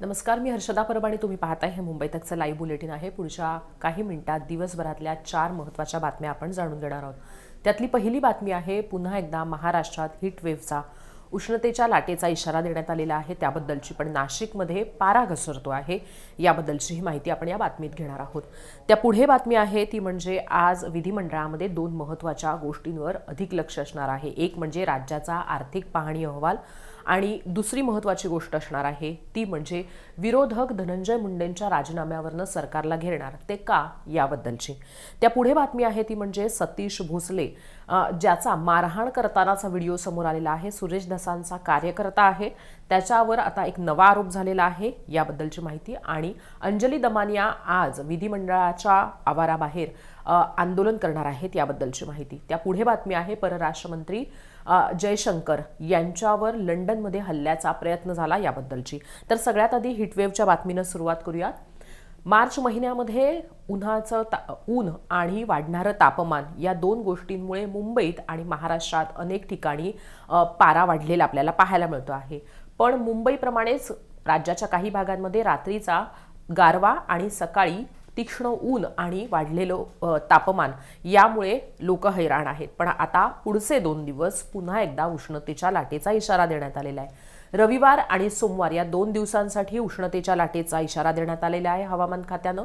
नमस्कार मी हर्षदा परब आणि तुम्ही पाहताय हे मुंबई तकचं लाईव्ह बुलेटिन आहे. पुढच्या काही मिनिटात दिवसभरातल्या चार महत्त्वाच्या बातम्या आपण जाणून घेणार आहोत. त्यातली पहिली बातमी आहे पुन्हा एकदा महाराष्ट्रात हिट वेव्हचा उष्णतेच्या लाटेचा इशारा देण्यात आलेला आहे. त्याबद्दलची पण नाशिकमध्ये पारा घसरतो आहे. याबद्दलची ही माहिती आपण या बातमीत घेणार आहोत. त्या पुढे बातमी आहे ती म्हणजे आज विधिमंडळामध्ये दोन महत्त्वाच्या गोष्टींवर अधिक लक्ष असणार आहे. एक म्हणजे राज्याचा आर्थिक पाहणी अहवाल आणि दुसरी महत्त्वाची गोष्ट असणार आहे ती म्हणजे विरोधक धनंजय मुंडेंच्या राजीनाम्यावरनं सरकारला घेरणार ते का याबद्दलची? त्या पुढे बातमी आहे ती म्हणजे सतीश भोसले ज्याचा मारहाण करतानाचा व्हिडिओ समोर आलेला आहे सुरेश धसांचा कार्यकर्ता आहे त्याच्यावर आता एक नवा आरोप झालेला आहे याबद्दलची माहिती आणि अंजली दमानिया आज विधिमंडळाच्या आवाराबाहेर आंदोलन करणार आहेत याबद्दलची माहिती. त्या पुढे बातमी आहे परराष्ट्रमंत्री जयशंकर यांच्यावर लंडनमध्ये हल्ल्याचा प्रयत्न झाला याबद्दलची. तर सगळ्यात आधी हिटवेव्हच्या बातमीनं सुरुवात करूयात. मार्च महिन्यामध्ये उन्हाचं ता ऊन आणि वाढणारं तापमान या दोन गोष्टींमुळे मुंबईत आणि महाराष्ट्रात अनेक ठिकाणी पारा वाढलेला आपल्याला पाहायला मिळतो आहे. पण मुंबईप्रमाणेच राज्याच्या काही भागांमध्ये रात्रीचा गारवा आणि सकाळी तीक्ष्ण ऊन आणि वाढलेलं तापमान यामुळे लोक हैराण आहेत. पण आता पुढचे दोन दिवस पुन्हा एकदा उष्णतेच्या लाटेचा इशारा देण्यात आलेला आहे. रविवार आणि सोमवार या दोन दिवसांसाठी उष्णतेच्या लाटेचा इशारा देण्यात आलेला आहे हवामान खात्यानं.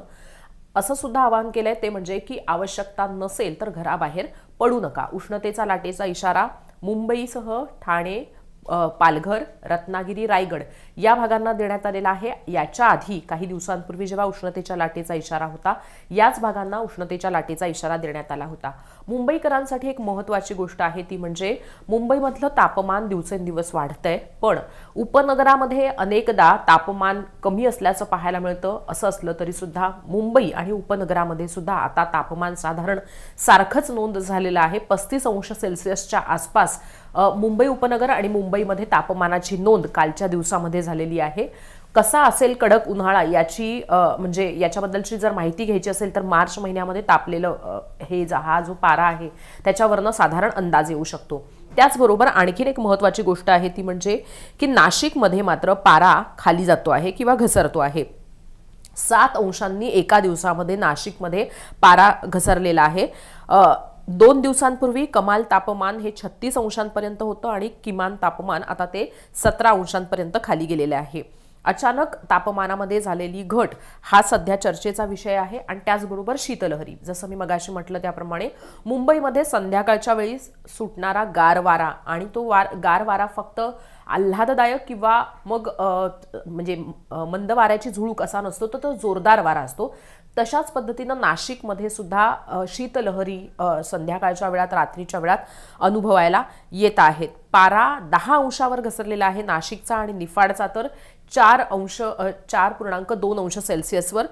असं सुद्धा आवाहन केलंय ते म्हणजे की आवश्यकता नसेल तर घराबाहेर पडू नका. उष्णतेचा लाटेचा इशारा मुंबईसह ठाणे पालघर रत्नागिरी रायगड या भागांना देण्यात आलेला आहे. याच्या आधी काही दिवसांपूर्वी जेव्हा उष्णतेच्या लाटेचा इशारा होता याच भागांना उष्णतेच्या लाटेचा इशारा देण्यात आला होता. मुंबईकरांसाठी एक महत्त्वाची गोष्ट आहे ती म्हणजे मुंबईमधलं तापमान दिवसेंदिवस वाढतंय. पण उपनगरामध्ये अनेकदा तापमान कमी असल्याचं पाहायला मिळतं. असं असलं तरी सुद्धा मुंबई आणि उपनगरामध्ये सुद्धा आता तापमान साधारण सारखंच नोंद झालेलं आहे. पस्तीस अंश सेल्सिअसच्या आसपास मुंबई उपनगर आणि मुंबईमध्ये तापमानाची नोंद कालच्या दिवसामध्ये झालेली आहे. कसा असेल कडक उन्हाळा याची म्हणजे याच्याबद्दलची जर माहिती घ्यायची असेल तर मार्च महिन्यामध्ये तापलेलं हे जा- हा जो पारा आहे त्याच्यावरनं साधारण अंदाज येऊ शकतो. त्याचबरोबर आणखीन एक महत्त्वाची गोष्ट आहे ती म्हणजे की नाशिकमध्ये मात्र पारा खाली जातो आहे किंवा घसरतो आहे. सात अंशांनी एका दिवसामध्ये नाशिकमध्ये पारा घसरलेला आहे. दोन दिवसांपूर्वी कमाल तापमान हे छत्तीस अंशांपर्यंत होतं आणि किमान तापमान आता ते सतरा अंशांपर्यंत खाली गेलेले आहे. अचानक तापमानामध्ये झालेली घट हा सध्या चर्चेचा विषय आहे आणि त्याचबरोबर शीतलहरी. जसं मी मगाशी म्हटलं त्याप्रमाणे मुंबईमध्ये संध्याकाळच्या वेळी सुटणारा गार वारा आणि तो वार गार वारा फक्त आल्हाददायक किंवा मग म्हणजे मंद वाऱ्याची झुळूक असा नसतो तर तो जोरदार वारा असतो. तशाच पद्धतीनं नाशिकमध्ये सुद्धा शीतलहरी संध्याकाळच्या वेळात रात्रीच्या वेळात अनुभवायला येत आहेत. पारा दहा अंशावर घसरलेला आहे नाशिकचा आणि निफाडचा तर चार अंश चार पूर्णांक दोन अंश सेल्सिअसवर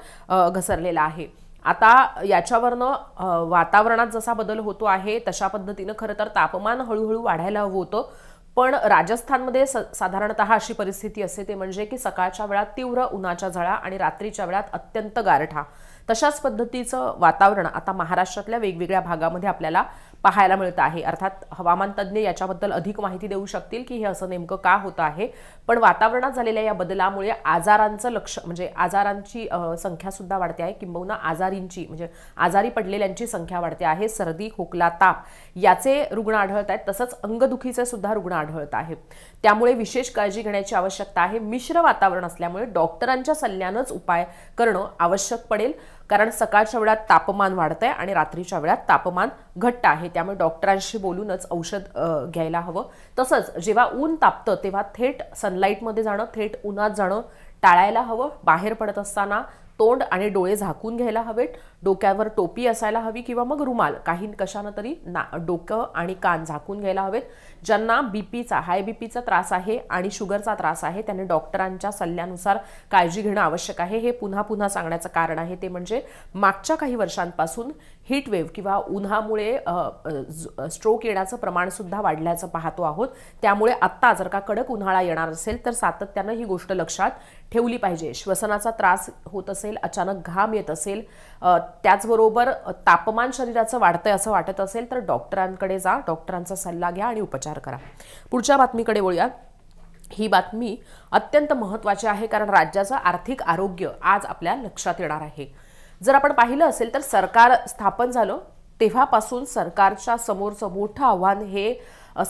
घसरलेला आहे. आता याच्यावरनं वातावरणात जसा बदल होतो आहे तशा पद्धतीनं खरं तर तापमान हळूहळू वाढायला हवं होतं. पण राजस्थानमध्ये स साधारणतः अशी परिस्थिती असते ते म्हणजे की सकाळच्या वेळात तीव्र उन्हाच्या झळा आणि रात्रीच्या वेळात अत्यंत गारठा. तशाच पद्धतीचं वातावरण आता महाराष्ट्रातल्या वेगवेगळ्या भागामध्ये आपल्याला पाहायला मिळतं आहे. अर्थात हवामान तज्ज्ञ याच्याबद्दल अधिक माहिती देऊ शकतील की हे असं नेमकं का होतं आहे. पण वातावरणात झालेल्या या बदलामुळे आजारांचं लक्ष म्हणजे आजारांची संख्यासुद्धा वाढते आहे. किंबहुना आजारींची म्हणजे आजारी पडलेल्यांची संख्या वाढते आहे. सर्दी खोकला ताप याचे रुग्ण आढळत आहेत. तसंच अंगदुखीचे सुद्धा रुग्ण आढळत आहेत. त्यामुळे विशेष काळजी घेण्याची आवश्यकता आहे. मिश्र वातावरण असल्यामुळे डॉक्टरांच्या सल्ल्यानंच उपाय करणं आवश्यक पडेल. कारण सकाळच्या वेळात तापमान वाढतंय आणि रात्रीच्या वेळात तापमान घट्ट आहे. त्यामुळे डॉक्टरांशी बोलूनच औषध घ्यायला हवं. तसंच जेव्हा ऊन तापतं तेव्हा थेट सनलाईटमध्ये जाणं थेट उन्हात जाणं टाळायला हवं. बाहेर पडत असताना तोंड आणि डोळे झाकून घ्यायला हवेत. डोक्यावर टोपी असायला हवी किंवा मग रुमाल. काही कशानं तरी ना डोकं आणि कान झाकून घ्यायला हवेत. ज्यांना बी पीचा हाय बी पीचा त्रास आहे आणि शुगरचा त्रास आहे त्यांनी डॉक्टरांच्या सल्ल्यानुसार काळजी घेणं आवश्यक आहे. हे पुन्हा पुन्हा सांगण्याचं कारण आहे ते म्हणजे मागच्या काही वर्षांपासून हीट वेव्ह किंवा उन्हामुळे स्ट्रोक येण्याचं प्रमाणसुद्धा वाढल्याचं पाहतो आहोत. त्यामुळे आत्ता जर का कडक उन्हाळा येणार असेल तर सातत्यानं ही गोष्ट लक्षात ठेवली पाहिजे. श्वसनाचा त्रास होत असेल अचानक घाम येत असेल त्याचबरोबर तापमान शरीराचं वाढतंय असं वाटत असेल तर डॉक्टरांकडे जा डॉक्टरांचा सल्ला घ्या आणि उपचार करा. पुढच्या बातमीकडे वळूया ही बातमी अत्यंत महत्त्वाची आहे कारण राज्याचं आर्थिक आरोग्य आज आपल्या लक्षात येणार आहे. जर आपण पाहिलं असेल तर सरकार स्थापन झालं तेव्हापासून सरकारच्या समोरचं मोठं आव्हान हे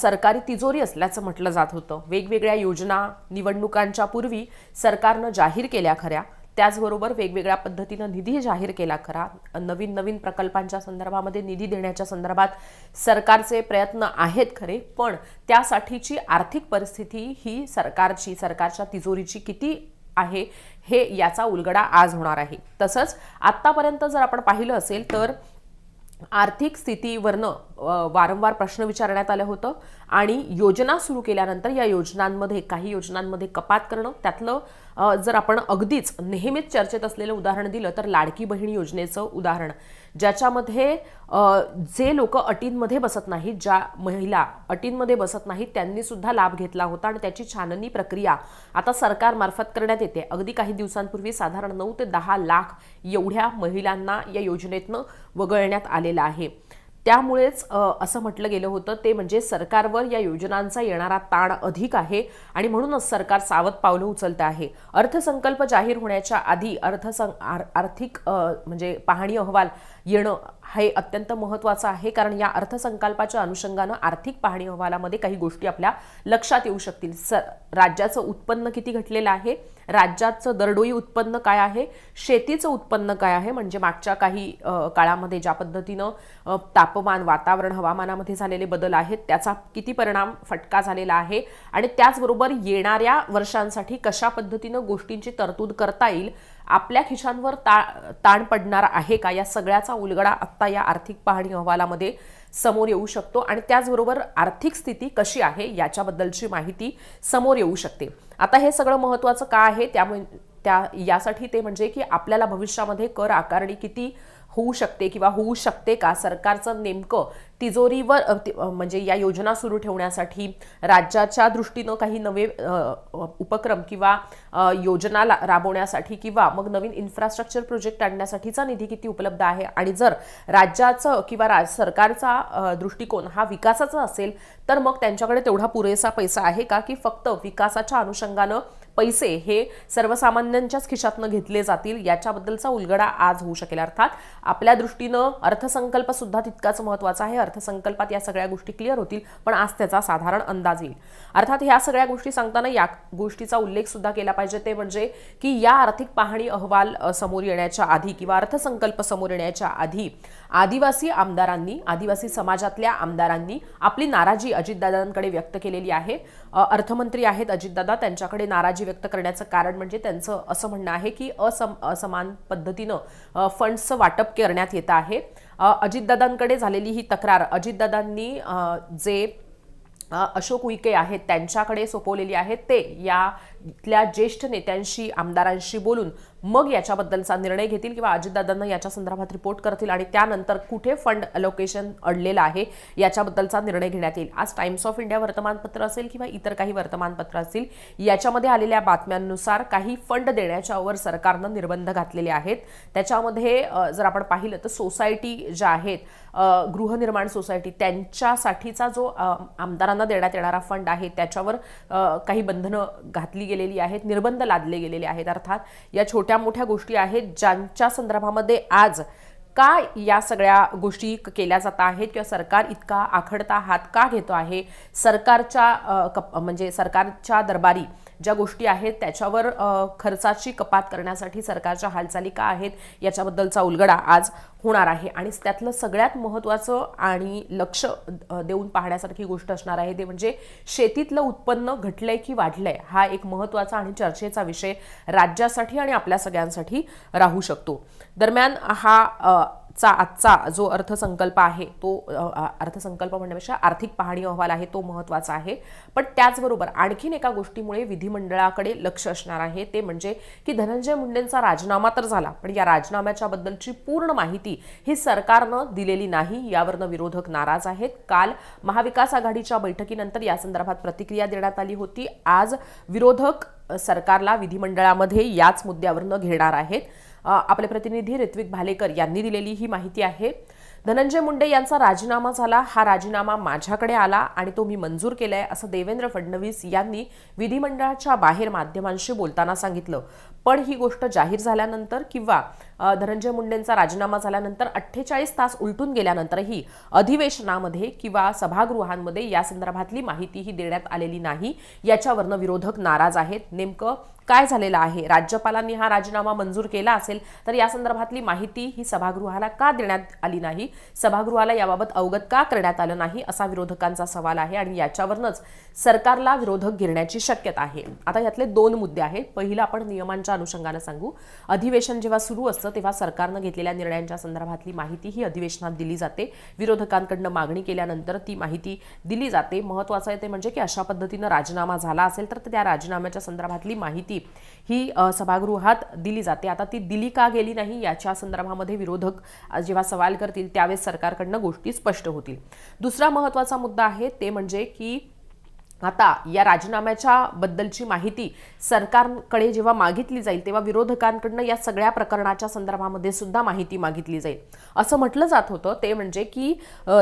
सरकारी तिजोरी असल्याचं म्हटलं जात होतं. वेगवेगळ्या योजना निवडणुकांच्या पूर्वी सरकारनं जाहीर केल्या खऱ्या. त्याचबरोबर वेगवेगळ्या पद्धतीनं निधी जाहीर केला खरा. नवीन नवीन प्रकल्पांच्या संदर्भामध्ये निधी देण्याच्या संदर्भात सरकारचे प्रयत्न आहेत खरे पण त्यासाठीची आर्थिक परिस्थिती ही सरकारची सरकारच्या तिजोरीची किती आहे हे याचा उलगडा आज होणार आहे. तसंच आत्तापर्यंत जर आपण पाहिलं असेल तर आर्थिक स्थितीवरनं वारंवार प्रश्न विचारण्यात आलं होतं आणि योजना सुरू केल्यानंतर या योजनांमध्ये काही योजनांमध्ये कपात करणं त्यातलं जर आपण अगदीच नेहमीच चर्चेत असलेलं उदाहरण दिलं तर लाडकी बहीण योजनेचं उदाहरण. ज्याच्यामध्ये जे लोक अटींमध्ये बसत नाहीत ज्या महिला अटींमध्ये बसत नाहीत त्यांनी सुद्धा लाभ घेतला होता आणि त्याची छाननी प्रक्रिया आता सरकारमार्फत करण्यात येते. अगदी काही दिवसांपूर्वी साधारण नऊ ते दहा लाख एवढ्या महिलांना या योजनेतनं वगळण्यात आलेलं आहे. त्यामुळेच असं म्हटलं गेलं होतं ते म्हणजे सरकारवर या योजनांचा येणारा ताण अधिक आहे आणि म्हणूनच सरकार सावध पावलं उचलत आहे. अर्थसंकल्प जाहीर होण्याच्या आधी अर्थसं आर- आर्थिक म्हणजे पाहणी अहवाल येणं हे अत्यंत महत्त्वाचं आहे कारण या अर्थसंकल्पाच्या अनुषंगानं आर्थिक पाहणी अहवालामध्ये काही गोष्टी आपल्या लक्षात येऊ शकतील. स राज्याचं उत्पन्न किती घटलेलं आहे? राज्याचं दरडोई उत्पन्न काय आहे? शेतीचं उत्पन्न काय आहे? म्हणजे मागच्या काही काळामध्ये ज्या पद्धतीनं तापमान वातावरण हवामानामध्ये झालेले बदल आहेत त्याचा किती परिणाम फटका झालेला आहे? आणि त्याचबरोबर येणाऱ्या वर्षांसाठी कशा पद्धतीनं गोष्टींची तरतूद करता येईल? आपल्या खिशांवर ता ताण पडणार आहे का? या सगळ्याचा उलगडा आत्ता या आर्थिक पाहणी अहवालामध्ये समोर येऊ शकतो आणि त्याचबरोबर आर्थिक स्थिती कशी आहे याच्याबद्दलची माहिती समोर येऊ शकते. आता हे सगळं महत्त्वाचं का आहे? त्यामुळे त्या यासाठी ते म्हणजे की आपल्याला भविष्यामध्ये कर आकारणी किती होऊ शकते किंवा होऊ शकते का? सरकारचं नेमकं तिजोरीवर म्हणजे या योजना सुरू ठेवण्यासाठी राज्याच्या दृष्टीनं काही नवे उपक्रम किंवा योजना ला- राबवण्यासाठी किंवा मग नवीन इन्फ्रास्ट्रक्चर प्रोजेक्ट आणण्यासाठीचा निधी किती उपलब्ध आहे? आणि जर राज्याचं किंवा राज सरकारचा दृष्टिकोन हा विकासाचा असेल तर मग त्यांच्याकडे तेवढा पुरेसा पैसा आहे का? की फक्त विकासाच्या अनुषंगानं पैसे हे सर्वसामान्यांच्याच खिशातनं घेतले जातील याच्याबद्दलचा उलगडा आज होऊ शकेल. अर्थात आपल्या दृष्टीनं अर्थसंकल्प सुद्धा तितकाच महत्त्वाचा आहे. अर्थसंकल्पात या सगळ्या गोष्टी क्लिअर होतील पण आज त्याचा साधारण अंदाज येईल. अर्थात ह्या सगळ्या गोष्टी सांगताना या गोष्टीचा उल्लेख सुद्धा केला पाहिजे. ते म्हणजे की या आर्थिक पाहणी अहवाल समोर येण्याच्या आधी किंवा अर्थसंकल्प समोर येण्याच्या आधी आदिवासी आमदारांनी आदिवासी समाजातल्या आमदारांनी आपली नाराजी अजितदादांकडे व्यक्त केलेली आहे. अर्थमंत्री आहेत अजितदादा त्यांच्याकडे नाराजी व्यक्त करण्याचं कारण म्हणजे त्यांचं असं म्हणणं आहे की असम असमान पद्धतीनं फंड्सचं वाटप करण्यात येतं आहे. अजितदादांकडे झालेली ही तक्रार अजितदादांनी जे अशोक उईके आहेत त्यांच्याकडे सोपवलेली आहे ते या इथल्या ज्येष्ठ नेत्यांशी आमदारांशी बोलून मग याच्याबद्दलचा निर्णय घेतील किंवा अजितदादांना याच्या संदर्भात रिपोर्ट करतील आणि त्यानंतर कुठे फंड अलोकेशन अडलेलं आहे याच्याबद्दलचा निर्णय घेण्यात येईल. आज टाइम्स ऑफ इंडिया वर्तमानपत्र असेल किंवा इतर काही वर्तमानपत्र असतील याच्यामध्ये आलेल्या बातम्यांनुसार काही फंड देण्याच्यावर सरकारनं निर्बंध घातलेले आहेत. त्याच्यामध्ये जर आपण पाहिलं तर सोसायटी ज्या आहेत गृहनिर्माण सोसायटी त्यांच्यासाठीचा जो आमदारांना देण्यात येणारा फंड आहे त्याच्यावर काही बंधनं घातली गेलेली आहेत निर्बंध लादले गेलेले आहेत. अर्थात या छोट्या मोठ्या गोष्टी आहेत ज्यांच्या संदर्भामध्ये आज का या सगळ्या गोष्टी केल्या जात आहेत किंवा सरकार इतका आखडता हात का घेतो आहे? सरकारच्या कप म्हणजे सरकारच्या दरबारी ज्या गोष्टी आहेत त्याच्यावर खर्चाची कपात करण्यासाठी सरकारच्या हालचाली का आहेत याच्याबद्दलचा उलगडा आज होणार आहे. आणि त्यातलं सगळ्यात महत्त्वाचं आणि लक्ष देऊन पाहण्यासारखी गोष्ट असणार आहे ते म्हणजे शेतीतलं उत्पन्न घटलंय की वाढलंय हा एक महत्त्वाचा आणि चर्चेचा विषय राज्यासाठी आणि आपल्या सगळ्यांसाठी राहू शकतो. दरम्यान हा चा आजचा जो अर्थसंकल्प आहे तो अर्थसंकल्प म्हणण्यापेक्षा आर्थिक पाहणी अहवाल आहे तो महत्त्वाचा आहे. पण त्याचबरोबर आणखीन एका गोष्टीमुळे विधिमंडळाकडे लक्ष असणार आहे ते म्हणजे की धनंजय मुंडेंचा राजीनामा तर झाला पण या राजीनाम्याच्या बद्दलची पूर्ण माहिती ही सरकारनं दिलेली नाही यावरनं विरोधक नाराज आहेत. काल महाविकास आघाडीच्या बैठकीनंतर या संदर्भात प्रतिक्रिया देण्यात आली होती. आज विरोधक सरकारला विधिमंडळामध्ये याच मुद्द्यावरनं घेणार आहेत. आपले प्रतिनिधी ऋत्विक भालेकर यांनी दिलेली ही माहिती आहे. धनंजय मुंडे यांचा राजीनामा झाला. हा राजीनामा माझ्याकडे आला आणि तो मी मंजूर केलाय असं देवेंद्र फडणवीस यांनी विधिमंडळाच्या बाहेर माध्यमांशी बोलताना सांगितलं. पण ही गोष्ट जाहीर झाल्यानंतर किंवा धनंजय मुंडेंचा राजीनामा झाल्यानंतर अठ्ठेचाळीस तास उलटून गेल्यानंतरही अधिवेशनामध्ये किंवा सभागृहांमध्ये या संदर्भातली माहितीही देण्यात आलेली नाही. याच्यावरनं विरोधक नाराज आहेत. नेमकं काय झालेलं आहे? राज्यपालांनी हा राजीनामा मंजूर केला असेल तर या संदर्भातली माहिती ही सभागृहाला का देण्यात आली नाही? सभागृहाला याबाबत अवगत का करण्यात आलं नाही असा विरोधकांचा सवाल आहे आणि याच्यावरनच सरकारला विरोधक गिरण्याची शक्यता आहे. आता यातले दोन मुद्दे आहेत. पहिलं आपण नियमांच्या अनुषंगानं सांगू. अधिवेशन जेव्हा सुरू असतं तेव्हा सरकारनं घेतलेल्या निर्णयांच्या संदर्भातली माहिती ही अधिवेशनात दिली जाते. विरोधकांकडनं मागणी केल्यानंतर ती माहिती दिली जाते. महत्वाचं आहे ते म्हणजे की अशा पद्धतीनं राजीनामा झाला असेल तर त्या राजीनाम्याच्या संदर्भातली माहिती ही सभागृहात दिली जाते. आता ती दिली का गेली नाही याच्या संदर्भामध्ये विरोधक जेव्हा सवाल करतील त्यावेळेस सरकारकडनं गोष्टी स्पष्ट होतील. दुसरा महत्त्वाचा मुद्दा आहे ते म्हणजे की आता या राजीनाम्याच्या बद्दलची माहिती सरकारकडे जेव्हा मागितली जाईल तेव्हा विरोधकांकडनं या सगळ्या प्रकरणाच्या संदर्भामध्ये सुद्धा माहिती मागितली जाईल. असं म्हटलं जात होतं ते म्हणजे की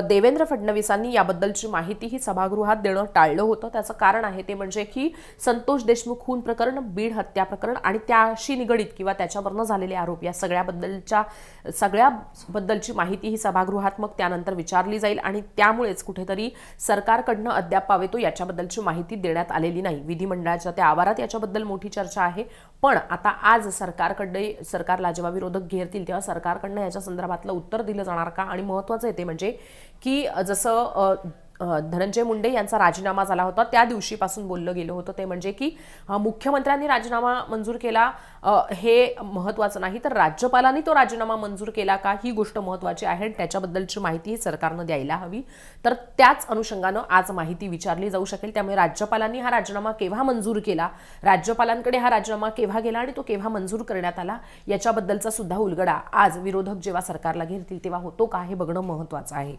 देवेंद्र फडणवीसांनी याबद्दलची माहिती ही सभागृहात देणं टाळलं होतं. त्याचं कारण आहे ते म्हणजे की संतोष देशमुख खून प्रकरण बीड हत्या प्रकरण आणि त्याशी निगडीत किंवा त्याच्यावरनं झालेले आरोप या सगळ्याबद्दलच्या सगळ्याबद्दलची माहिती ही सभागृहात मग त्यानंतर विचारली जाईल आणि त्यामुळेच कुठेतरी सरकारकडनं अद्याप पावेतो याबद्दलची माहिती देण्यात आलेली नाही. विधिमंडळाच्या त्या आवारात याच्याबद्दल मोठी चर्चा आहे. पण आता आज सरकारकडे सरकारला जेव्हा विरोधक घेरतील तेव्हा सरकारकडनं याच्या संदर्भातलं उत्तर दिलं जाणार का? आणि महत्वाचं आहे ते म्हणजे की जसं धनंजय मुंडे यांचा राजीनामा झाला होता. त्या दिवशीपासून बोललं गेलं होतं ते म्हणजे की मुख्यमंत्र्यांनी राजीनामा मंजूर केला. हे महत्वाचं नाही तर राज्यपालांनी तो राजीनामा मंजूर केला का? ही गोष्ट महत्वाची आहे आणि त्याच्याबद्दलची माहिती सरकारनं द्यायला हवी. तर त्याच अनुषंगानं आज माहिती विचारली जाऊ शकेल. त्यामुळे राज्यपालांनी हा राजीनामा केव्हा मंजूर केला? राज्यपालांकडे हा राजीनामा केव्हा गेला आणि तो केव्हा मंजूर करण्यात आला? याच्याबद्दलचा सुद्धा उलगडा आज विरोधक जेव्हा सरकारला घेतील तेव्हा होतो का? हे बघणं महत्वाचं आहे.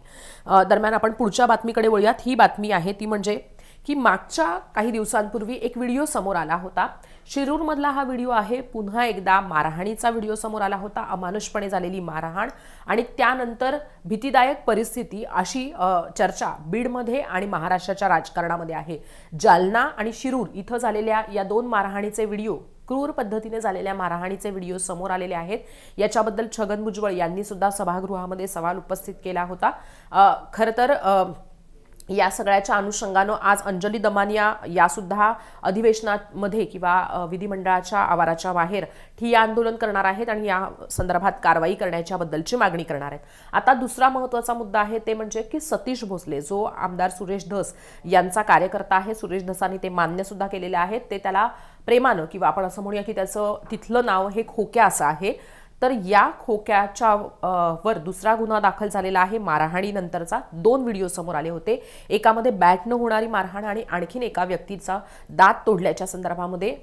दरम्यान आपण पुढच्या बातमीकडे वळूयात. ही बातमी आहे ती म्हणजे की मागच्या काही दिवसांपूर्वी एक व्हिडिओ समोर आला होता. शिरूरमधला हा व्हिडिओ आहे. पुन्हा एकदा मारहाणीचा व्हिडिओ समोर आला होता. अमानुषपणे झालेली मारहाण आणि त्यानंतर भीतीदायक परिस्थिती अशी चर्चा बीडमध्ये आणि महाराष्ट्राच्या राजकारणामध्ये आहे. जालना आणि शिरूर इथं झालेल्या या दोन मारहाणीचे व्हिडिओ क्रूर पद्धतीने झालेल्या मारहाणीचे व्हिडिओ समोर आलेले आहेत. याच्याबद्दल छगन भुजबळ यांनी सुद्धा सभागृहामध्ये सवाल उपस्थित केला होता. खरं तर या सगळ्याच्या अनुषंगानं आज अंजली दमानिया यासुद्धा अधिवेशनामध्ये किंवा विधिमंडळाच्या आवाराच्या बाहेर ठिय्या आंदोलन करणार आहेत आणि या संदर्भात कारवाई करण्याच्याबद्दलची मागणी करणार आहेत. आता दुसरा महत्त्वाचा मुद्दा आहे ते म्हणजे की सतीश भोसले जो आमदार सुरेश धस यांचा कार्यकर्ता आहे सुरेश धसांनी ते मान्यसुद्धा केलेले आहेत. ते त्याला प्रेमानं किंवा आपण असं म्हणूया की त्याचं तिथलं नाव हे खोक्या असं आहे. तर या खोक्याच्या वर दुसरा गुन्हा दाखल झालेला आहे. मारहाणीनंतरचा दोन व्हिडिओ समोर आले होते. एकामध्ये बॅटनं होणारी मारहाण आणि आणखीन एका व्यक्तीचा दात तोडल्याच्या संदर्भामध्ये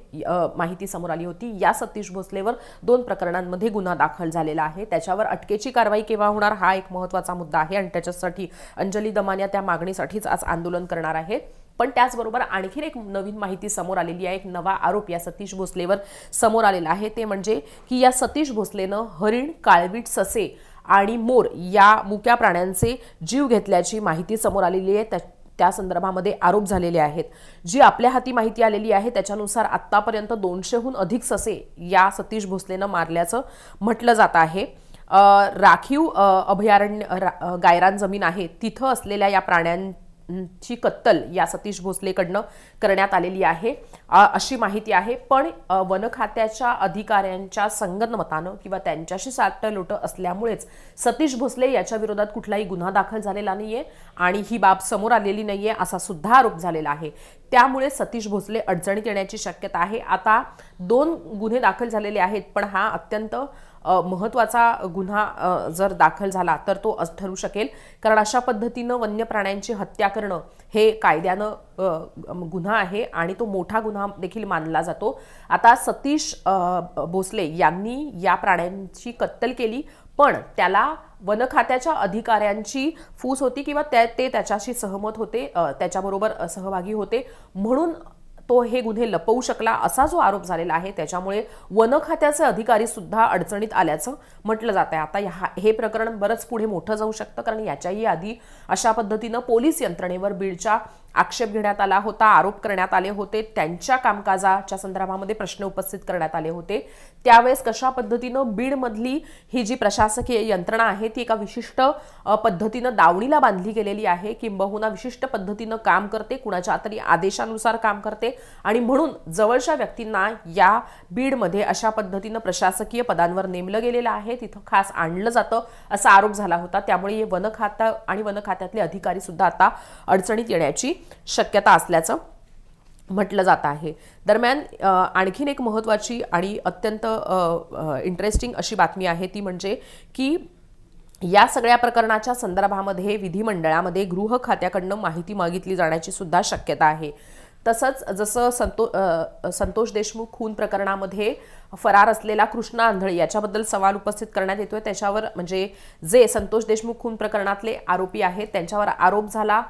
माहिती समोर आली होती. या सतीश भोसलेवर दोन प्रकरणांमध्ये गुन्हा दाखल झालेला आहे. त्याच्यावर अटकेची कारवाई केव्हा होणार हा एक महत्त्वाचा मुद्दा आहे. आणि त्याच्यासाठी अंजली दमानिया त्या मागणीसाठीच आज आंदोलन करणार आहे पण त्याचबरोबर आणखीन एक नवीन माहिती समोर आलेली आहे. एक नवा आरोप या सतीश भोसलेवर समोर आलेला आहे. ते म्हणजे की या सतीश भोसलेनं हरिण काळवीट ससे आणि मोर या मुक्या प्राण्यांचे जीव घेतल्याची माहिती समोर आलेली आहे. त्या त्या संदर्भामध्ये आरोप झालेले आहेत. जी आपल्या हाती माहिती आलेली आहे त्याच्यानुसार आत्तापर्यंत दोनशेहून अधिक ससे या सतीश भोसलेनं मारल्याचं म्हटलं जात आहे. राखीव अभयारण्य रा- गायरान जमीन आहे. तिथं असलेल्या या प्राण्यां ची कत्तल या सतीश भोसलेकडनं करण्यात आलेली आहे. अशी माहिती आहे. पण वन खात्याच्या अधिकाऱ्यांच्या संगनमतानं किंवा त्यांच्याशी साट्ट लोटं असल्यामुळेच सतीश भोसले याच्या विरोधात कुठलाही गुन्हा दाखल झालेला नाहीये आणि ही बाब समोर आलेली नाहीये असा सुद्धा आरोप झालेला आहे. त्यामुळे सतीश भोसले अडचणीत येण्याची शक्यता आहे. आता दोन गुन्हे दाखल झालेले आहेत पण हा अत्यंत महत्त्वाचा गुन्हा जर दाखल झाला तर तो ठरू शकेल. कारण अशा पद्धतीनं वन्य प्राण्यांची हत्या करणं हे कायद्यानं गुन्हा आहे आणि तो मोठा गुन्हा देखील मानला जातो. आता सतीश भोसले यांनी या प्राण्यांची कत्तल केली पण त्याला वन खात्याच्या अधिकाऱ्यांची फूस होती किंवा त्या ते त्याच्याशी सहमत होते त्याच्याबरोबर सहभागी होते. म्हणून तो हे गुन्हे लपवू शकला असा जो आरोप झालेला आहे त्याच्यामुळे वन खात्याचे अधिकारी सुद्धा अडचणीत आल्याचं म्हटलं जात आहे आता ह्या- हे प्रकरण बरंच पुढे मोठं जाऊ शकतं कारण याच्याही आधी अशा पद्धतीनं पोलीस यंत्रणेवर बीडच्या आक्षेप घेण्यात आला होता आरोप करण्यात आले होते त्यांच्या कामकाजाच्या संदर्भामध्ये प्रश्न उपस्थित करण्यात आले होते. त्यावेळेस कशा पद्धतीनं बीडमधली ही जी प्रशासकीय यंत्रणा आहे ती एका विशिष्ट पद्धतीनं दावणीला बांधली गेलेली आहे किंबहुना विशिष्ट पद्धतीनं काम करते कुणाच्या तरी आदेशानुसार काम करते आणि म्हणून जवळच्या व्यक्तींना या बीडमध्ये अशा पद्धतीनं प्रशासकीय पदांवर नेमलं गेलेलं आहे तिथं खास आणलं जातं असा आरोप झाला होता. त्यामुळे हे वन खातं आणि वन खात्यातले अधिकारी सुद्धा आता अडचणीत येण्याची शक्यता असल्याचं म्हटलं जात आहे. दरम्यान आणखीन एक महत्त्वाची आणि अत्यंत इंटरेस्टिंग अशी बातमी आहे ती म्हणजे की या सगळ्या प्रकरणाच्या संदर्भामध्ये विधिमंडळामध्ये गृह खात्याकडनं माहिती मागितली जाण्याची सुद्धा शक्यता आहे. तसंच जसं संतो संतोष देशमुख खून प्रकरणामध्ये फरार असलेला कृष्णा आंधळे याच्याबद्दल सवाल उपस्थित करण्यात येतोय. त्याच्यावर म्हणजे जे संतोष देशमुख खून प्रकरणातले आरोपी आहेत त्यांच्यावर आरोप झाला.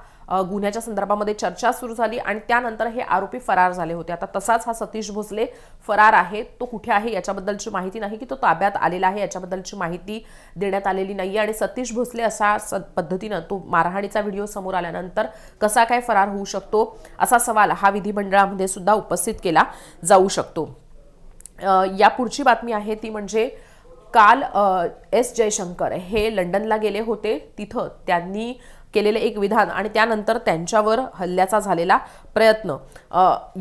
गुन्ह्याच्या संदर्भामध्ये चर्चा सुरू झाली आणि त्यानंतर हे आरोपी फरार झाले होते. आता तसाच हा सतीश भोसले फरार आहे. तो कुठे आहे याच्याबद्दलची माहिती नाही की तो ताब्यात आलेला आहे याच्याबद्दलची माहिती देण्यात आलेली नाही आणि सतीश भोसले असा स पद्धतीनं तो मारहाणीचा व्हिडिओ समोर आल्यानंतर कसा काय फरार होऊ शकतो असा सवाल हा विधिमंडळामध्ये सुद्धा उपस्थित केला जाऊ शकतो. या पुढची बातमी आहे ती म्हणजे काल एस जयशंकर हे लंडनला गेले होते. तिथं त्यांनी केलेले एक विधान आणि त्यानंतर त्यांच्यावर हल्ल्याचा झालेला प्रयत्न.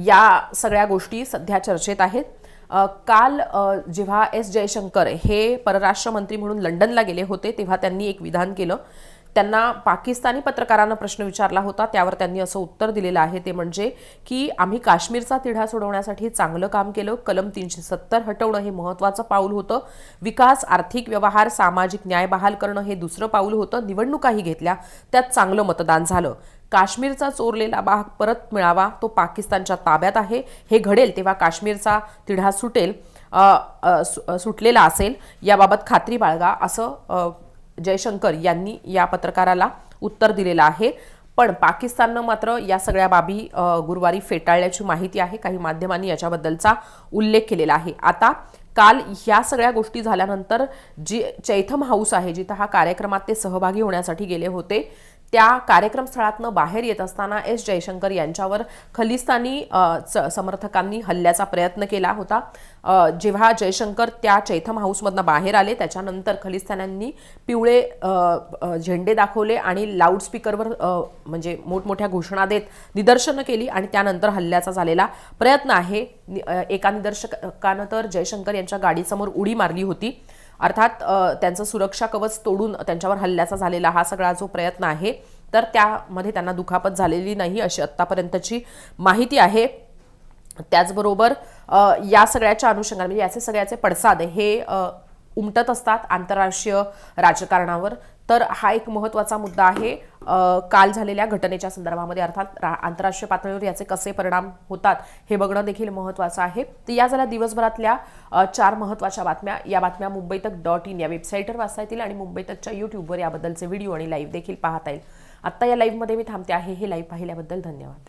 या सगळ्या गोष्टी सध्या चर्चेत आहेत. काल जेव्हा एस जयशंकर हे परराष्ट्र मंत्री म्हणून लंडनला गेले होते तेव्हा त्यांनी एक विधान केलं. त्यांना पाकिस्तानी पत्रकारांना प्रश्न विचारला होता त्यावर त्यांनी असं उत्तर दिलेलं आहे. ते म्हणजे की आम्ही काश्मीरचा तिढा सोडवण्यासाठी चांगलं काम केलं कलम तीनशे सत्तर हटवणं हे महत्त्वाचं पाऊल होतं विकास आर्थिक व्यवहार सामाजिक न्याय बहाल करणं हे दुसरं पाऊल होतं निवडणुकाही घेतल्या त्यात चांगलं मतदान झालं. काश्मीरचा चोरलेला भाग परत मिळावा तो पाकिस्तानच्या ताब्यात आहे हे घडेल तेव्हा काश्मीरचा तिढा सुटेल सु- सुटलेला असेल याबाबत खात्री बाळगा असं जयशंकर यांनी या पत्रकाराला उत्तर दिलेलं आहे. पण पाकिस्ताननं मात्र या सगळ्या बाबी गुरुवारी फेटाळल्याची माहिती आहे. काही माध्यमांनी याच्याबद्दलचा उल्लेख केलेला आहे. आता काल ह्या सगळ्या गोष्टी झाल्यानंतर जी चैथम हाऊस आहे जिथं हा कार्यक्रमात ते सहभागी होण्यासाठी गेले होते त्या कार्यक्रम स्थळातनं बाहेर येत असताना एस जयशंकर यांच्यावर खलिस्तानी समर्थकांनी हल्ल्याचा प्रयत्न केला होता. जेव्हा जयशंकर त्या चैथम हाऊसमधनं बाहेर आले त्याच्यानंतर खलिस्तान्यांनी पिवळे झेंडे दाखवले आणि लाऊडस्पीकरवर म्हणजे मोठमोठ्या घोषणा देत निदर्शनं केली आणि त्यानंतर हल्ल्याचा झालेला प्रयत्न आहे. एका निदर्शकानं तर जयशंकर यांच्या गाडीसमोर उडी मारली होती. अर्थात त्यांचं सुरक्षा कवच तोडून त्यांच्यावर हल्ल्याचा झालेला हा सगळा जो प्रयत्न आहे तर त्यामध्ये त्यांना दुखापत झालेली नाही अशी आत्तापर्यंतची माहिती आहे. त्याचबरोबर या सगळ्याच्या अनुषंगाने म्हणजे याचे सगळ्याचे पडसाद हे उमटत असतात आंतरराष्ट्रीय राजकारणावर. तर हा एक महत्त्वाचा मुद्दा आहे काल झालेल्या घटनेच्या संदर्भामध्ये अर्थात आंतरराष्ट्रीय पातळीवर याचे कसे परिणाम होतात हे बघणं देखील महत्त्वाचं आहे. तर या झाल्या दिवसभरातल्या चार महत्त्वाच्या बातम्या या बातम्या मुंबई तक डॉट इन या वेबसाईटवर वाचता येतील आणि मुंबई तकच्या यूट्यूबवर याबद्दलचे व्हिडिओ आणि लाईव्ह देखील पाहता येईल. आत्ता या लाईव्हमध्ये मी थांबते आहे हे लाईव्ह पाहिल्याबद्दल धन्यवाद.